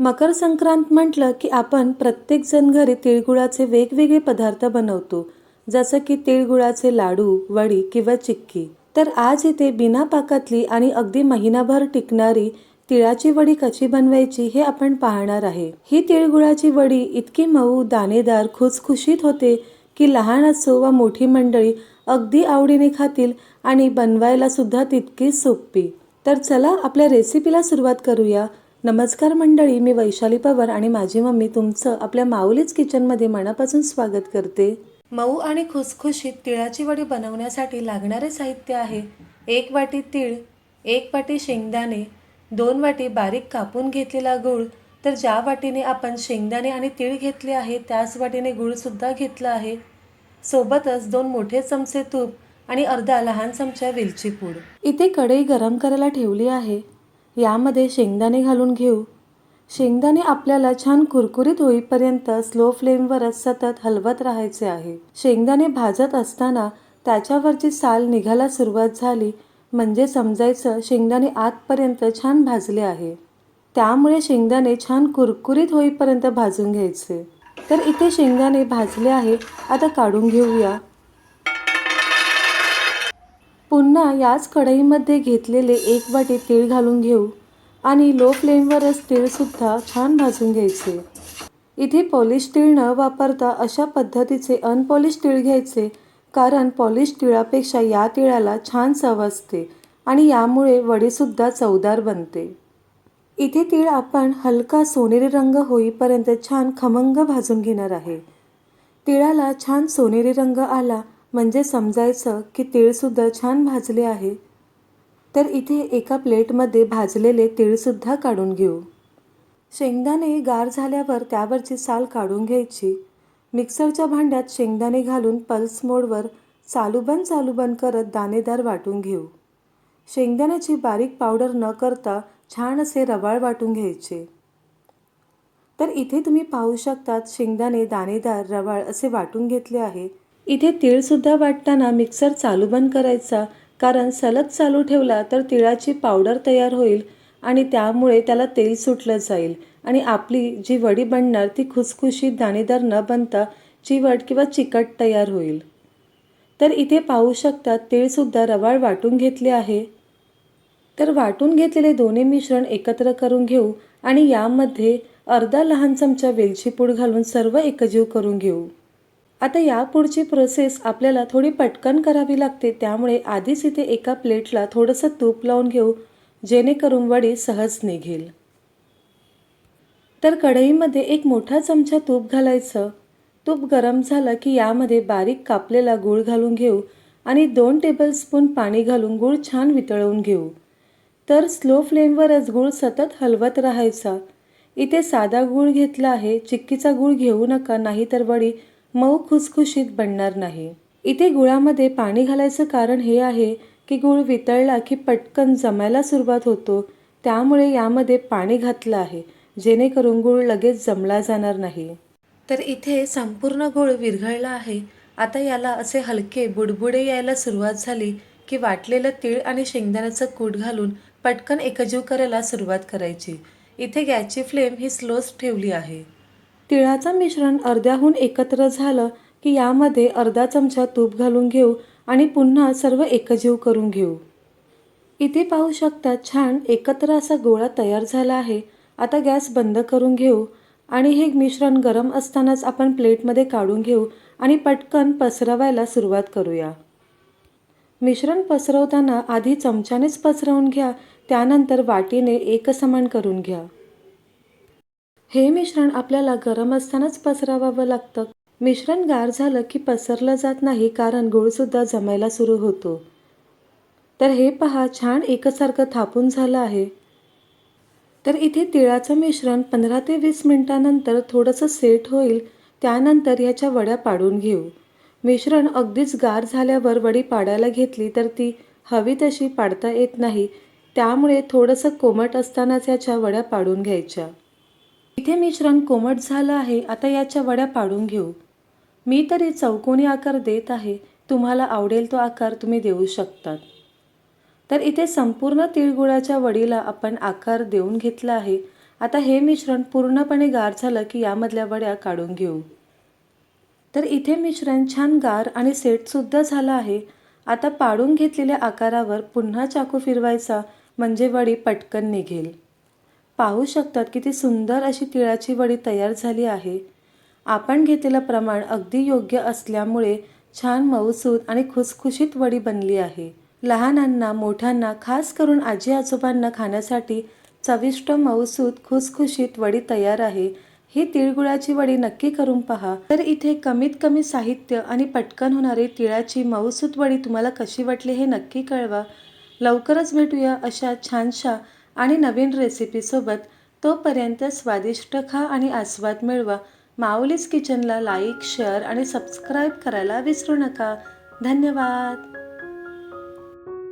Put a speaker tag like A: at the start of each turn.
A: मकर संक्रांत म्हटलं की आपण प्रत्येकजण घरी तिळगुळाचे वेगवेगळे पदार्थ बनवतो. जसं की तिळगुळाचे लाडू वडी किंवा चिक्की. तर आज इथे बिना पाकातली आणि अगदी महिनाभर टिकणारी तिळाची वडी कशी बनवायची हे आपण पाहणार आहे. ही तिळगुळाची वडी इतकी मऊ दाणेदार खुसखुशीत होते की लहान असो वा मोठी मंडळी अगदी आवडीने खातील आणि बनवायला सुद्धा तितकीच सोपी. तर चला आपल्या रेसिपीला सुरुवात करूया. नमस्कार मंडळी मी वैशाली पवार आणि माझी मम्मी तुमचं आपल्या माऊलीच किचनमध्ये मनापासून स्वागत करते. मऊ आणि खुसखुशीत तिळाची वडी बनवण्यासाठी लागणारे साहित्य आहे. एक वाटी तीळ एक वाटी शेंगदाणे दोन वाटी बारीक कापून घेतलेला गूळ. तर ज्या वाटीने आपण शेंगदाणे आणि तीळ घेतले आहे त्याच वाटीने गूळसुद्धा घेतला आहे. सोबतच दोन मोठे चमचे तूप आणि अर्धा लहान चमचा वेलची पूड. इथे कढई गरम करायला ठेवली आहे. यामध्ये शेंगदाणे घालून घेऊ. शेंगदाणे आपल्याला छान कुरकुरीत होईपर्यंत स्लो फ्लेमवरच सतत हलवत राहायचे आहे. शेंगदाणे भाजत असताना त्याच्यावरची साल निघायला सुरुवात झाली म्हणजे समजायचं शेंगदाणे आतपर्यंत छान भाजले आहे. त्यामुळे शेंगदाणे छान कुरकुरीत होईपर्यंत भाजून घ्यायचे. तर इथे शेंगदाणे भाजले आहे आता काढून घेऊया. पुन्हा याच कढईमध्ये घेतलेले एक वाटी तीळ घालून घेऊ आणि लो फ्लेमवरच तीळसुद्धा छान भाजून घ्यायचे. इथे पॉलिश तीळ न वापरता अशा पद्धतीचे अनपॉलिश तीळ घ्यायचे कारण पॉलिश तिळापेक्षा या तिळाला छान चव असते आणि यामुळे वडीसुद्धा चवदार बनते. इथे तीळ आपण हलका सोनेरी रंग होईपर्यंत छान खमंग भाजून घेणार आहे. तिळाला छान सोनेरी रंग आला म्हणजे समजायचं की तीळसुद्धा छान भाजले आहे. तर इथे एका प्लेटमध्ये भाजलेले तीळसुद्धा काढून घेऊ. शेंगदाणे गार झाल्यावर त्यावरची साल काढून घ्यायची. मिक्सरच्या भांड्यात शेंगदाणे घालून पल्स मोडवर चालूबन चालूबन करत दाणेदार वाटून घेऊ. शेंगदाण्याची बारीक पावडर न करता छान असे रवाळ वाटून घ्यायचे. तर इथे तुम्ही पाहू शकतात शेंगदाणे दाणेदार रवाळ असे वाटून घेतले आहे. इथे तीळसुद्धा वाटताना मिक्सर चालू बंद करायचा. कारण सलग चालू ठेवला तर तिळाची पावडर तयार होईल आणि त्यामुळे त्याला तेल सुटलं जाईल. आणि आपली जी वडी बनणार ती खुसखुशीत दाणेदार न बनता चिवट किंवा चिकट तयार होईल. तर इथे पाहू शकतात तीळसुद्धा रवाळ वाटून घेतले आहे. तर वाटून घेतलेले दोन्ही मिश्रण एकत्र करून घेऊ आणि यामध्ये अर्धा लहान चमचा वेलची पूड घालून सर्व एकजीव करून घेऊ. आता या पुढची प्रोसेस आपल्याला थोडी पटकन करावी लागते. त्यामुळे आधीच इथे एका प्लेटला थोडंसं तूप लावून घेऊ जेणेकरून वडी सहज निघेल. तर कढईमध्ये एक मोठा चमचा तूप घालायचं. तूप गरम झालं की यामध्ये बारीक कापलेला गूळ घालून घेऊ आणि दोन टेबलस्पून पाणी घालून गूळ छान वितळवून घेऊ. तर स्लो फ्लेमवरच गूळ सतत हलवत राहायचा. इथे साधा गूळ घेतला आहे. चिक्कीचा गूळ घेऊ नका नाहीतर वडी मऊ खुसखुशीत बनणार नाही. इथे गुळामध्ये पाणी घालायचं कारण हे आहे की गूळ वितळला की पटकन जमायला सुरुवात होतो. त्यामुळे यामध्ये पाणी घातलं आहे जेणेकरून गूळ लगेच जमला जाणार नाही. तर इथे संपूर्ण गूळ विरघळला आहे. आता याला असे हलके बुडबुडे यायला सुरुवात झाली की वाटलेलं तीळ आणि शेंगदाण्याचं कूट घालून पटकन एकजीव करायला सुरुवात करायची. इथे गॅसची फ्लेम ही स्लोच ठेवली आहे. तिळाचं मिश्रण अर्ध्याहून एकत्र झालं की यामध्ये अर्धा चमचा तूप घालून घेऊ आणि पुन्हा सर्व एकजीव करून घेऊ. इथे पाहू शकता छान एकत्र असा गोळा तयार झाला आहे. आता गॅस बंद करून घेऊ आणि हे मिश्रण गरम असतानाच आपण प्लेटमध्ये काढून घेऊ आणि पटकन पसरवायला सुरुवात करूया. मिश्रण पसरवताना आधी चमच्यानेच पसरवून घ्या त्यानंतर वाटीने एकसमान करून घ्या. हे मिश्रण आपल्याला गरम असतानाच पसरवावं लागतं. मिश्रण गार झालं की पसरलं जात नाही कारण गुळसुद्धा जमायला सुरू होतो. तर हे पहा छान एकसारखं थापून झालं आहे. तर इथे तिळाचं मिश्रण पंधरा ते वीस मिनटानंतर थोडंसं सेट होईल त्यानंतर ह्याच्या वड्या पाडून घेऊ. मिश्रण अगदीच गार झाल्यावर वडी पाडायला घेतली तर ती हवी तशी पाडता येत नाही त्यामुळे थोडंसं कोमट असतानाच याच्या वड्या पाडून घ्यायच्या. इथे मिश्रण कोमट झालं आहे आता याच्या वड्या पाडून घेऊ. मी तरी चौकोनी आकार देत आहे तुम्हाला आवडेल तो आकार तुम्ही देऊ शकतात. तर इथे संपूर्ण तिळगुळाच्या वडीला आपण आकार देऊन घेतला आहे आता हे मिश्रण पूर्णपणे गार झालं की यामधल्या वड्या काढून घेऊ. तर इथे मिश्रण छान गार आणि सेटसुद्धा झालं आहे आता पाडून घेतलेल्या आकारावर पुन्हा चाकू फिरवायचा म्हणजे वडी पटकन निघेल. पाहू शकतात किती सुंदर अशी तिळाची वडी तयार झाली आहे. आपण घेतलेलं प्रमाण अगदी योग्य असल्यामुळे छान मऊसूद आणि खुसखुशीत वडी बनली आहे. लहानांना मोठ्यांना खास करून आजी आजोबांना खाण्यासाठी चविष्ट मऊसूद खुसखुशीत वडी तयार आहे. ही तिळगुळाची वडी नक्की करून पहा. तर इथे कमीत कमी साहित्य आणि पटकन होणारी तिळाची मऊसूद वडी तुम्हाला कशी वाटली हे नक्की कळवा. लवकरच भेटूया अशा छानशा आणि नवीन रेसिपीसोबत तोपर्यंत स्वादिष्ट खा आणि आस्वाद मिळवा. माऊलीज किचनला लाईक शेअर आणि सबस्क्राईब करायला विसरू नका. धन्यवाद.